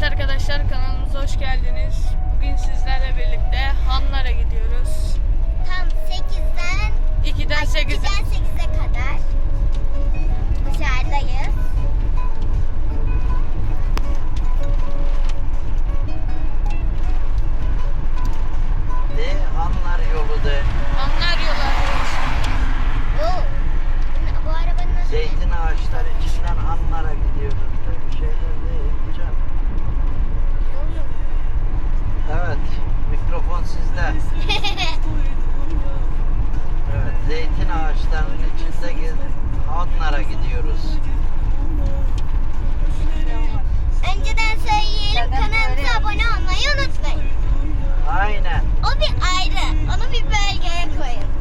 Evet arkadaşlar kanalımıza hoş geldiniz. Bugün sizlerle birlikte Hanlar'a gidiyoruz. Tam 8'den 2'den 8'e 2'den 8'e kadar dışarıdayız. De Hanlar yolu de. Hanlar yolu arkadaşlar. Oo. Bu- Bu arabanın adı ne? Zeytin ağaçları içinden Hanlar'a gidiyoruz. şeyler değil canım. Evet. Sizde. Evet. Zeytin ağaçlarının içinde gezip Hanlar'a gidiyoruz. Önceden söyleyelim kanalımıza abone olmayı unutmayın. Aynen. O bir ayrı. Onu bir belgeye koyun.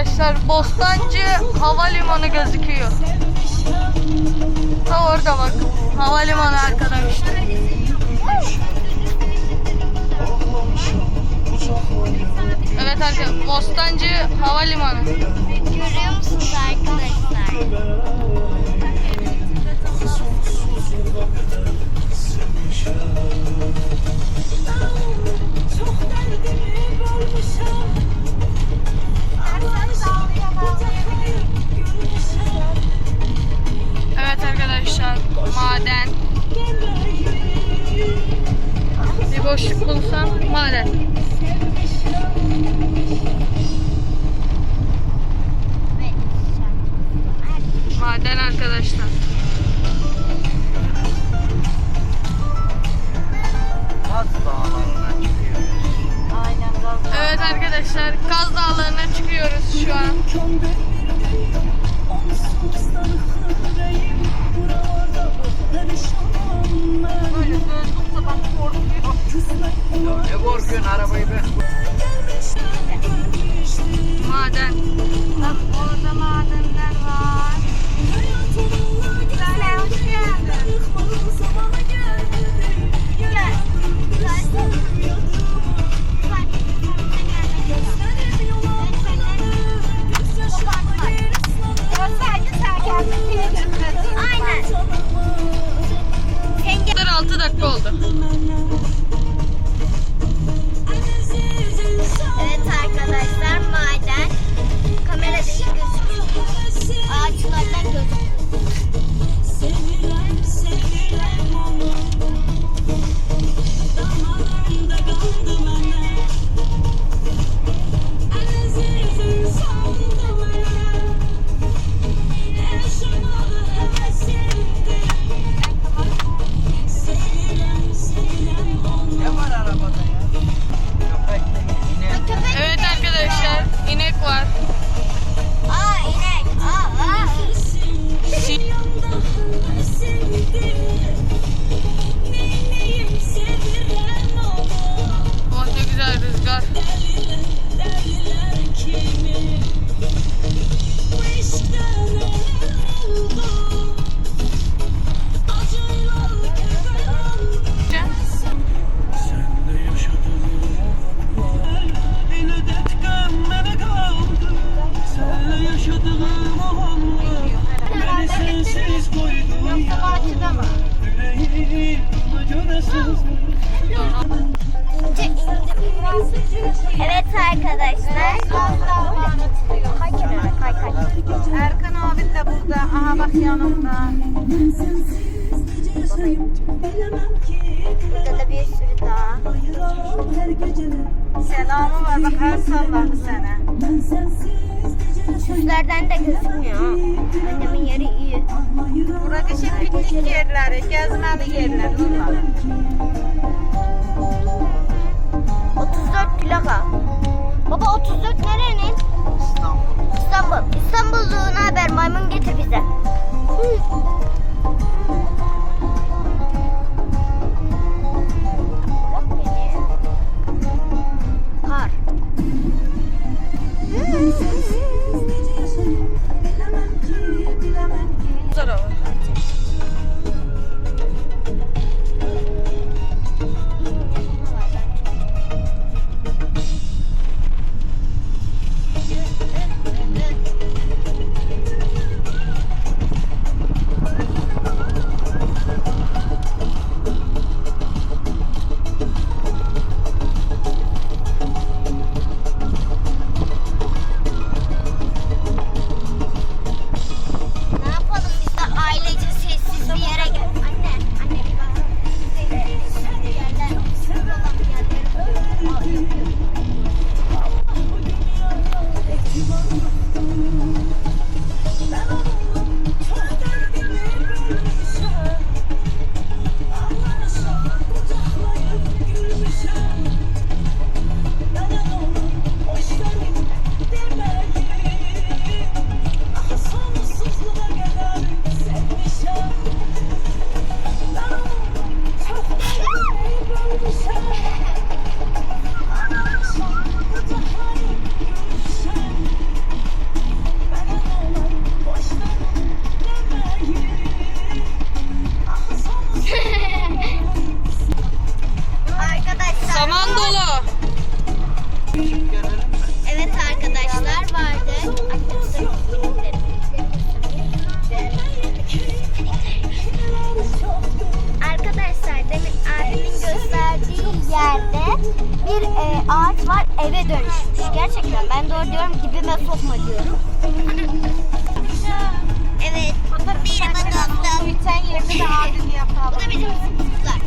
Arkadaşlar Bostancı Havalimanı gözüküyor. Ta orada bak. Havalimanı arkadaşlar. Evet arkadaşlar Bostancı Havalimanı. Görüyor musunuz arkadaşlar? Arabayı be? Evet arkadaşlar. Erkan abi de burada. Aha bak yanımda. Burada da bir sürü daha. Selamı var bak her salladı sana. Süslerden de gözükmüyor. Annemin yeri iyi. Burada şey piknik yerleri, gezmeli yerler bunlar. Plaka. Baba 34 nerenin? İstanbul. İstanbul. İstanbulluğuna haber maymun getir bize. Hı. Evet. Merhaba dostum. Büyüten yerini de abim Bu yapalım. da bizim kızlar.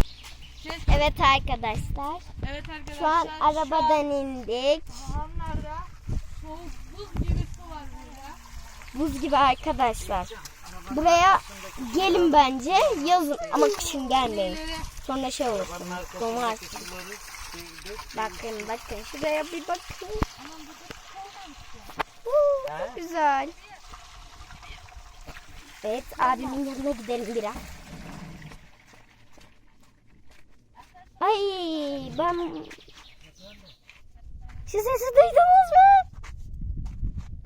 Evet arkadaşlar. Evet arkadaşlar. Şu an şu arabadan indik. Soğuk buz gibi su var burada. Buz gibi arkadaşlar. Buraya gelin bence yazın ama kışın gelmeyin. Sonra şey. Donarsın. Suları Bakın bakın şuraya bir bakın. Uuu, çok güzel. Evet abimin yanına gidelim biraz. Ay ben... Şu sesi duydunuz mu?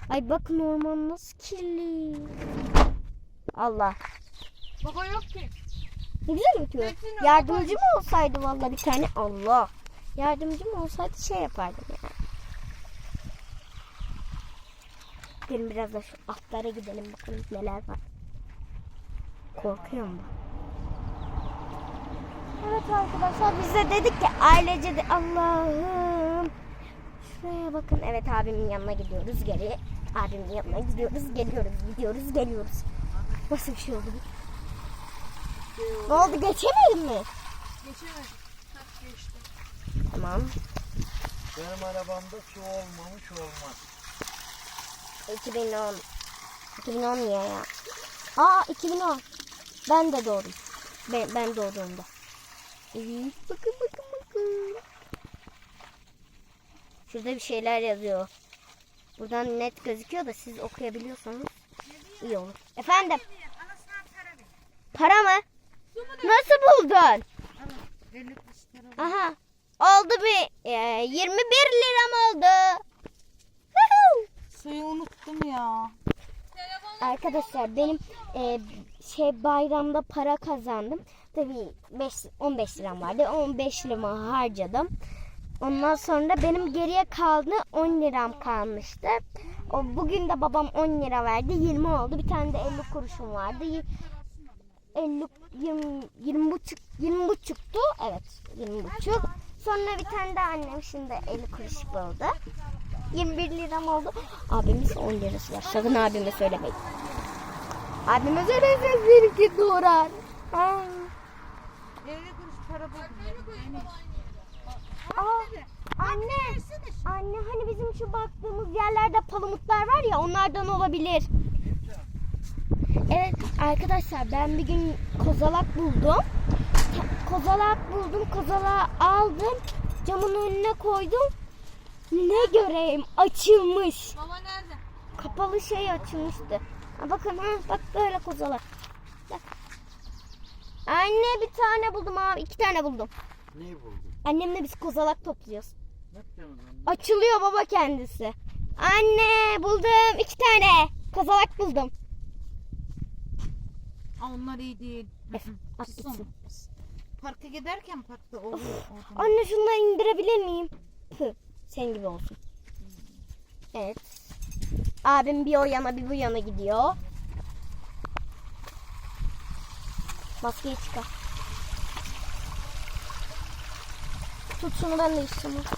Ay bakın orman nasıl kirli. Allah. Baba yok ki. Ne güzel ötüyor. Yardımcı mı olsaydı vallahi bir tane Allah. Yardımcı mı olsaydı şey yapardım yani. Gelin biraz da şu atlara gidelim bakalım neler var. Korkuyorum ben. Evet arkadaşlar biz de dedik ki ailece de Allah'ım. Şuraya bakın evet abimin yanına gidiyoruz geri. Abimin yanına gidiyoruz geliyoruz gidiyoruz geliyoruz. Nasıl bir şey oldu bu? Ne oldu geçemedin mi? Geçemedik. Hah geçti. Tamam. Benim arabamda su olmamış olmaz. 2010. 2010 niye ya? Aa 2010. Ben de doğdum. Ben, ben doğduğumda. Evet, bakın bakın bakın. Şurada bir şeyler yazıyor. Buradan net gözüküyor da siz okuyabiliyorsanız iyi olur. Efendim? Para mı? Nasıl buldun? Aha. Oldu bir e, 21 liram oldu. Suyu unuttum ya. Arkadaşlar benim e, şey bayramda para kazandım. Tabii 5 15 liram vardı. 15 liramı harcadım. Ondan sonra benim geriye kaldı 10 liram kalmıştı. O bugün de babam 10 lira verdi. 20 oldu. Bir tane de 50 kuruşum vardı. Y- 50 20 20 buçuk 20 buçuktu. Evet, 20 buçuk. Sonra bir tane de annem şimdi 50 kuruş buldu. 21 liram oldu. Abimin 10 lirası var. Sakın abime söylemeyin. Abime söylerseniz benimki doğrar. Aa. 50 kuruş para buldum. Aa, anne, anne hani bizim şu baktığımız yerlerde palamutlar var ya onlardan olabilir. Evet arkadaşlar ben bir gün kozalak buldum. Kozalak buldum, kozalağı aldım, camın önüne koydum. Ne göreyim açılmış. Baba nerede? Kapalı şey açılmıştı. Ha, bakın ha bak böyle kozalak. Bak. Anne bir tane buldum abi iki tane buldum. Neyi buldun? Annemle biz kozalak topluyoruz. Ne yapıyorsun? Açılıyor baba kendisi. Anne buldum iki tane. Kozalak buldum. Aa, onlar iyi değil. At Susun. gitsin. Parka giderken parkta oradan. Anne şunları indirebilir miyim? Pı, sen gibi olsun. Evet. Abim bir o yana bir bu yana gidiyor. Maskeyi çıkar. Tut şunu ben de. Maskeyi